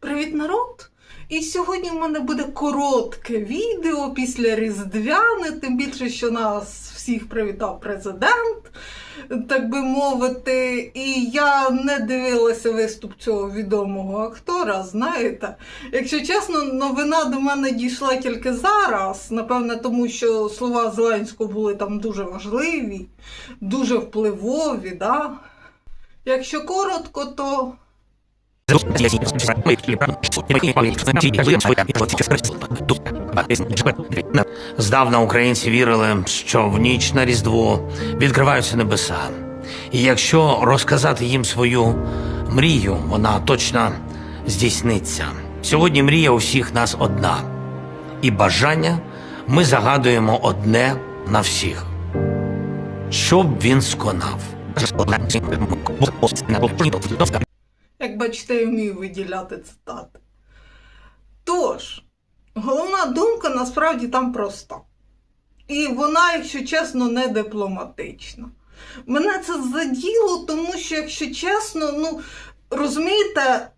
Привіт, народ! І сьогодні в мене буде коротке відео після Різдвяни, тим більше, що нас всіх привітав президент, так би мовити. І я не дивилася виступ цього відомого актора. Знаєте, якщо чесно, новина до мене дійшла тільки зараз. Напевне, тому що слова Зеленського були там дуже важливі, дуже впливові. Да? Якщо коротко, то. Здавна українці вірили, що в ніч на Різдво відкриваються небеса. І якщо розказати їм свою мрію, вона точно здійсниться. Сьогодні мрія у всіх нас одна, і бажання ми загадуємо одне на всіх, щоб він сконав. Як бачите, я вмію виділяти цитати. Тож, головна думка насправді там проста. І вона, якщо чесно, не дипломатична. Мене це заділо, тому що, якщо чесно, ну, розумієте,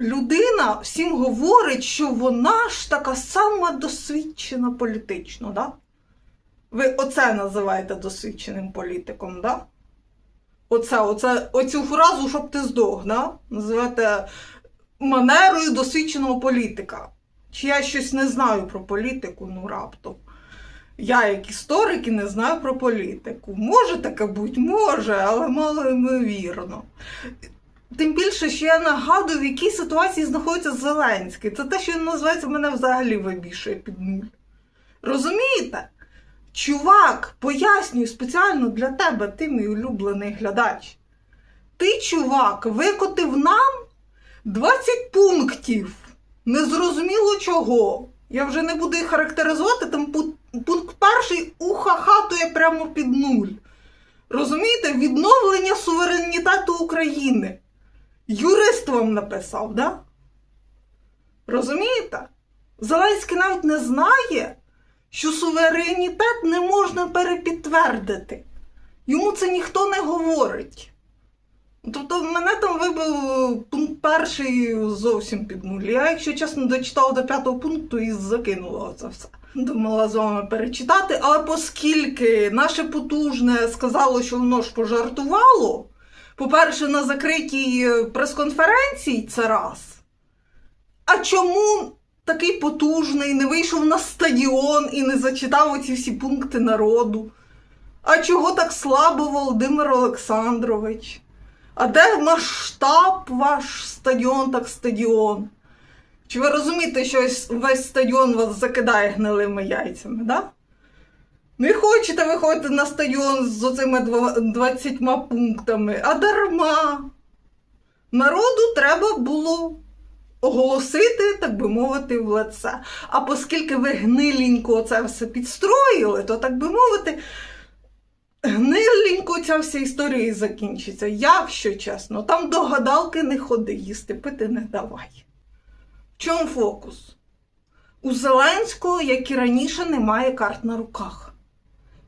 людина всім говорить, що вона ж така сама досвідчена політично, да? Ви оце називаєте досвідченим політиком, да? Оце, оце, оцю фразу, щоб ти здох, да? називаєте манерою досвідченого політика. Чи я щось не знаю про політику, ну раптом. Я, як історик, і не знаю про політику. Може таке бути, може, але мало ймовірно. Тим більше, що я нагадую, в якій ситуації знаходиться Зеленський. Це те, що він називається, мене взагалі вибішує під нуль. Розумієте? Чувак, пояснюю спеціально для тебе, ти мій улюблений глядач. Ти, чувак, викотив нам 20 пунктів. Незрозуміло чого. Я вже не буду їх характеризувати, там пункт перший уха хатує прямо під нуль. Розумієте, відновлення суверенітету України. Юрист вам написав, да? Розумієте? Зеленський навіть не знає, що суверенітет не можна перепідтвердити. Йому це ніхто не говорить. Тобто мене там вибив е, пункт перший зовсім під нуль. Я, якщо чесно, дочитала до п'ятого пункту і закинула це все. Думала з вами перечитати, але оскільки наше потужне сказало, що воно ж пожартувало, по-перше, на закритій е, прес-конференції це раз. А чому такий потужний не вийшов на стадіон і не зачитав оці всі пункти народу? А чого так слабо Володимир Олександрович? А де масштаб ваш стадіон, так стадіон? Чи ви розумієте, що весь стадіон вас закидає гнилими яйцями, да? Не хочете виходити на стадіон з оцими 20 пунктами, а дарма. Народу треба було оголосити, так би мовити, в лице. А оскільки ви гниленько це все підстроїли, то, так би мовити, гниленько ця вся історія і закінчиться. Якщо чесно, там до гадалки не ходи, їсти пити не давай. В чому фокус? У Зеленського, як і раніше, немає карт на руках.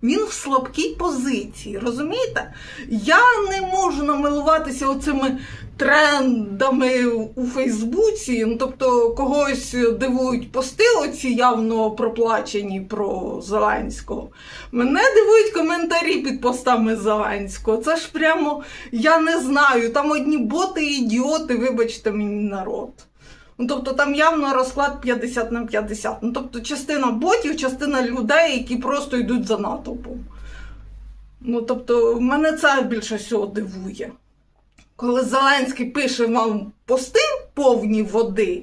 Він в слабкій позиції, розумієте? Я не можу намилуватися оцими трендами у Фейсбуці. Ну, тобто, когось дивують пости, оці явно проплачені про Зеленського. Мене дивують коментарі під постами Зеленського. Це ж прямо я не знаю. Там одні боти і ідіоти, вибачте мені народ. Ну, тобто там явно розклад 50 на 50. Ну, тобто частина ботів, частина людей, які просто йдуть за натовпом. Ну, тобто, мене це більше всього дивує. Коли Зеленський пише вам пости повні води,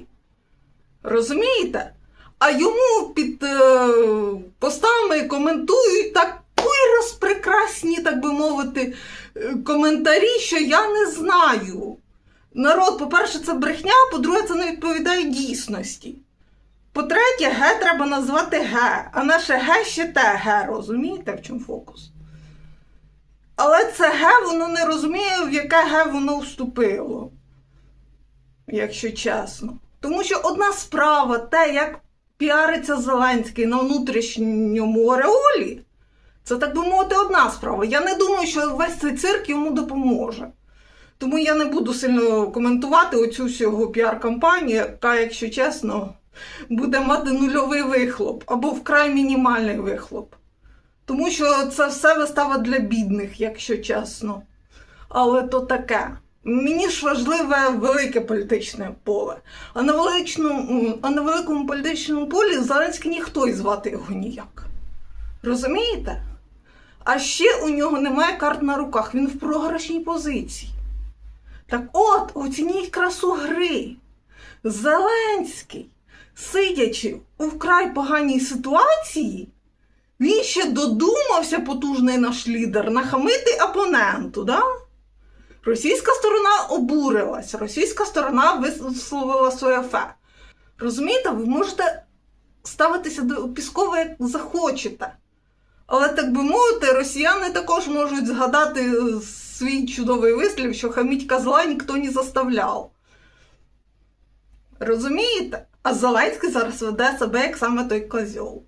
розумієте? А йому під е, постами коментують такий розпрекрасні, так би мовити, е, коментарі, що я не знаю. Народ, по-перше, це брехня, по-друге, це не відповідає дійсності. По-третє, ге треба назвати ге, а наше ге ще те ге, розумієте, в чому фокус? Але це ге, воно не розуміє, в яке ге воно вступило, якщо чесно. Тому що одна справа, те, як піариться Зеленський на внутрішньому ореолі, це так би мовити одна справа. Я не думаю, що весь цей цирк йому допоможе. Тому я не буду сильно коментувати оцю всю піар-кампанію, яка, якщо чесно, буде мати нульовий вихлоп або вкрай мінімальний вихлоп. Тому що це все вистава для бідних, якщо чесно. Але то таке. Мені ж важливе велике політичне поле. А на, величному, а на великому політичному полі Зеленський ніхто і звати його ніяк. Розумієте? А ще у нього немає карт на руках, він в програшній позиції. Так от, оцініть красу гри. Зеленський, сидячи у вкрай поганій ситуації, він ще додумався, потужний наш лідер, нахамити опоненту. Да? Російська сторона обурилась, російська сторона висловила своє фе. Розумієте, ви можете ставитися до Піскова як захочете. Але так би мовити, росіяни також можуть згадати е, свій чудовий вислів, що хаміть козла ніхто не заставляв. Розумієте? А Зеленський зараз веде себе як саме той козьол.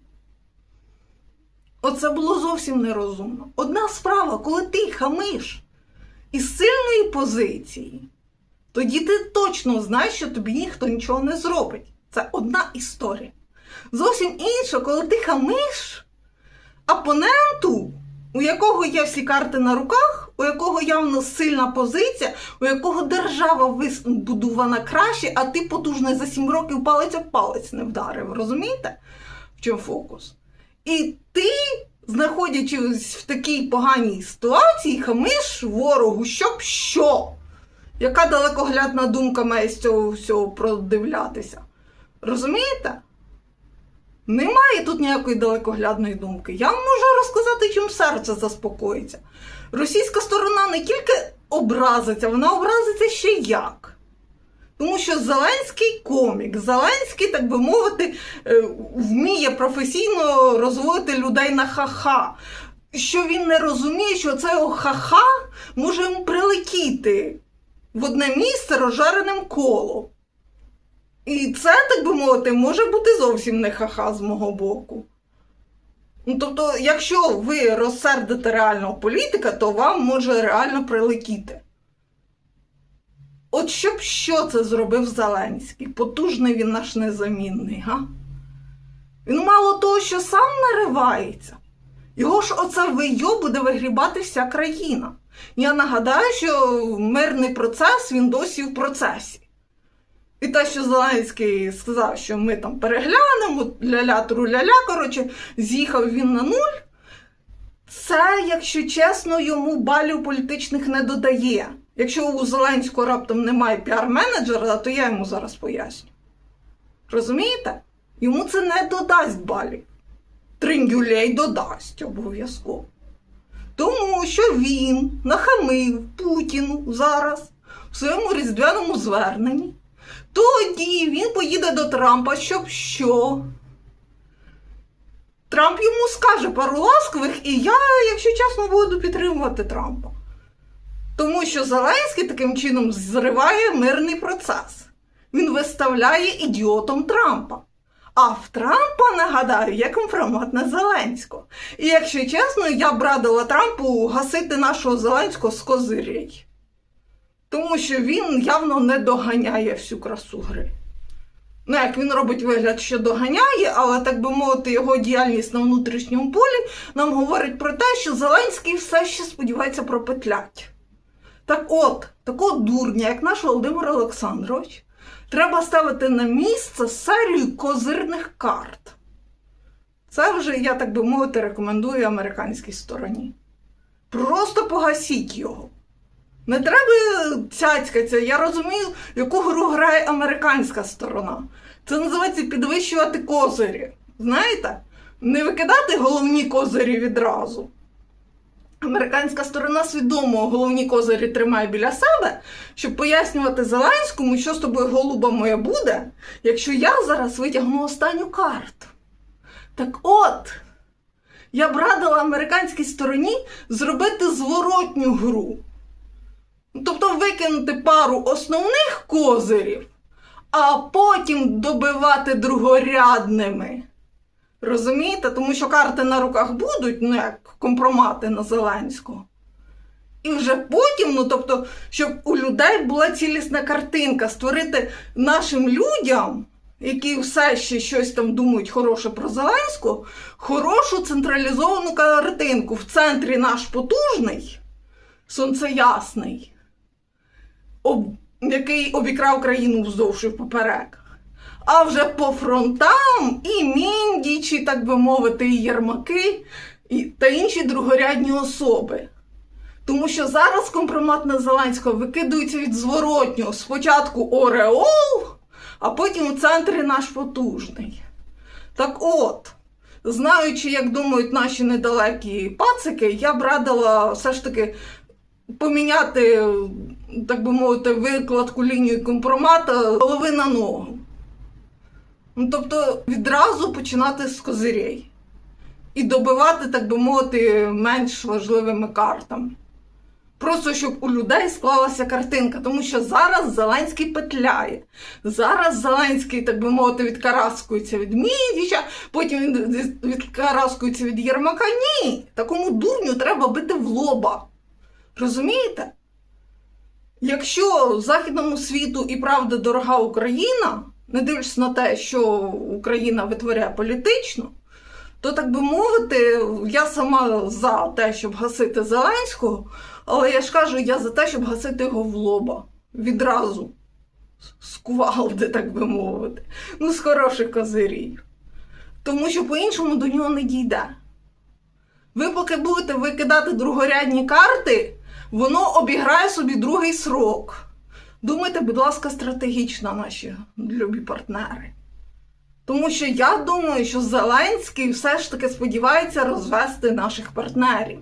Оце було зовсім нерозумно. Одна справа, коли ти хамиш із сильної позиції, тоді ти точно знаєш, що тобі ніхто нічого не зробить. Це одна історія. Зовсім інша, коли ти хамиш опоненту, у якого є всі карти на руках, у якого явно сильна позиція, у якого держава вибудована краще, а ти потужний за сім років палець об палець не вдарив. Розумієте? В чому фокус? І ти, знаходячись в такій поганій ситуації, хамиш ворогу, щоб що? Яка далекоглядна думка має з цього всього продивлятися? Розумієте? Немає тут ніякої далекоглядної думки. Я вам можу розказати, чим серце заспокоїться. Російська сторона не тільки образиться, вона образиться ще як. Тому що Зеленський комік, Зеленський, так би мовити, е, вміє професійно розводити людей на ха-ха. Що він не розуміє, що це його ха-ха може йому прилетіти в одне місце розжареним колом. І це, так би мовити, може бути зовсім не ха-ха з мого боку. Ну, тобто, якщо ви розсердите реального політика, то вам може реально прилетіти. От щоб що це зробив Зеленський? Потужний він наш незамінний, га? Він мало того, що сам наривається, його ж оце вийо буде вигрібати вся країна. Я нагадаю, що мирний процес він досі в процесі. І те, що Зеленський сказав, що ми там переглянемо, ля-ля тру-ля-ля, коротше, з'їхав він на нуль. Це, якщо чесно, йому балів політичних не додає. Якщо у Зеленського раптом немає піар-менеджера, то я йому зараз поясню. Розумієте? Йому це не додасть балів. Триндюлей додасть обов'язково. Тому що він нахамив Путіну зараз в своєму різдвяному зверненні. Тоді він поїде до Трампа, щоб що? Трамп йому скаже пару ласкових, і я, якщо чесно, буду підтримувати Трампа. Тому що Зеленський таким чином зриває мирний процес. Він виставляє ідіотом Трампа. А в Трампа, нагадаю, є компромат на Зеленського. І якщо чесно, я б радила Трампу гасити нашого Зеленського з козирей. Тому що він явно не доганяє всю красу гри. Ну, як він робить вигляд, що доганяє, але так би мовити, його діяльність на внутрішньому полі нам говорить про те, що Зеленський все ще сподівається пропетлять. Так от, такого дурня, як наш Володимир Олександрович, треба ставити на місце серію козирних карт. Це вже, я так би мовити, рекомендую американській стороні. Просто погасіть його. Не треба цяцькатися. Я розумію, яку гру грає американська сторона. Це називається підвищувати козирі. Знаєте? Не викидати головні козирі відразу. Американська сторона свідомо головні козирі тримає біля себе, щоб пояснювати Зеленському, що з тобою голуба моя буде, якщо я зараз витягну останню карту. Так от, я б радила американській стороні зробити зворотню гру. Тобто викинути пару основних козирів, а потім добивати другорядними. Розумієте? Тому що карти на руках будуть, ну як компромати на Зеленського. І вже потім, ну тобто, щоб у людей була цілісна картинка, створити нашим людям, які все ще щось там думають хороше про Зеленського, хорошу централізовану картинку. В центрі наш потужний, сонцеясний, об, який обікрав країну вздовж і поперек. А вже по фронтам і міндічі, так би мовити, і Єрмаки, і, та інші другорядні особи. Тому що зараз компромат на Зеленського викидується від зворотнього. Спочатку Ореол, а потім у центрі наш потужний. Так от, знаючи, як думають наші недалекі пацики, я б радила все ж таки поміняти, так би мовити, викладку лінію компромата голови на ногу. Ну, тобто відразу починати з козирей і добивати, так би мовити, менш важливими картами. Просто щоб у людей склалася картинка, тому що зараз Зеленський петляє. Зараз Зеленський, так би мовити, відкараскується від Мідіча, потім він відкараскується від Єрмака. Ні, такому дурню треба бити в лоба. Розумієте? Якщо західному світу і правда дорога Україна, не дивлячись на те, що Україна витворяє політично, то так би мовити, я сама за те, щоб гасити Зеленського, але я ж кажу, я за те, щоб гасити його в лоба відразу. З кувалди, так би мовити. Ну, з хороших козирів. Тому що по-іншому до нього не дійде. Ви поки будете викидати другорядні карти, воно обіграє собі другий срок. Думайте, будь ласка, стратегічно, наші любі партнери. Тому що я думаю, що Зеленський все ж таки сподівається розвести наших партнерів.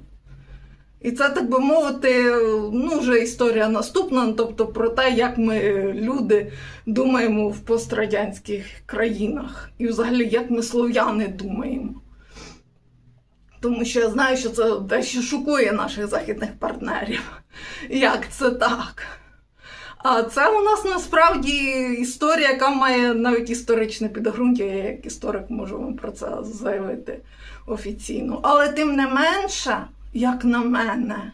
І це, так би мовити, ну, вже історія наступна, тобто про те, як ми, люди, думаємо в пострадянських країнах. І взагалі, як ми слов'яни думаємо. Тому що я знаю, що це дещо шокує наших західних партнерів. Як це так? А це у нас насправді історія, яка має навіть історичне підґрунтя. Я як історик можу вам про це заявити офіційно. Але тим не менше, як на мене,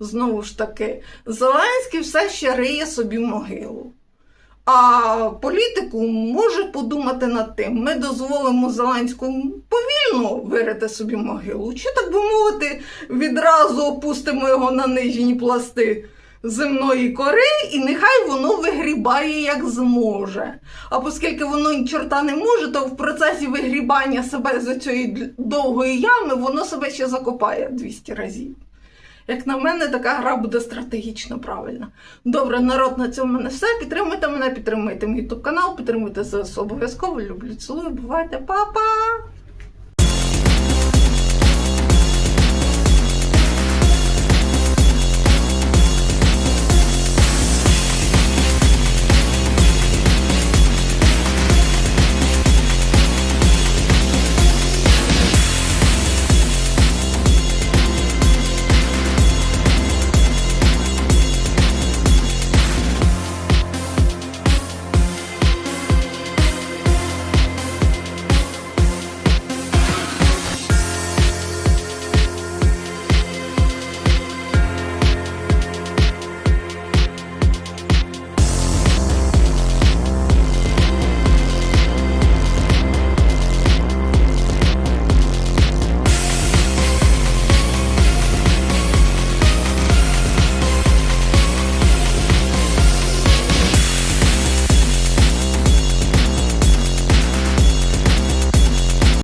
знову ж таки, Зеленський все ще риє собі могилу. А політику може подумати над тим, ми дозволимо Зеленському повільно вирити собі могилу, чи так би мовити, відразу опустимо його на нижні пласти земної кори, і нехай воно вигрібає як зможе. А оскільки воно чорта не може, то в процесі вигрібання себе з цієї довгої ями воно себе ще закопає 200 разів. Як на мене, така гра буде стратегічно правильна. Добре, народ, на цьому мене все. Підтримуйте мене, підтримуйте мій ютуб канал, підтримуйте ЗСУ обов'язково. Люблю, цілую, бувайте, па-па!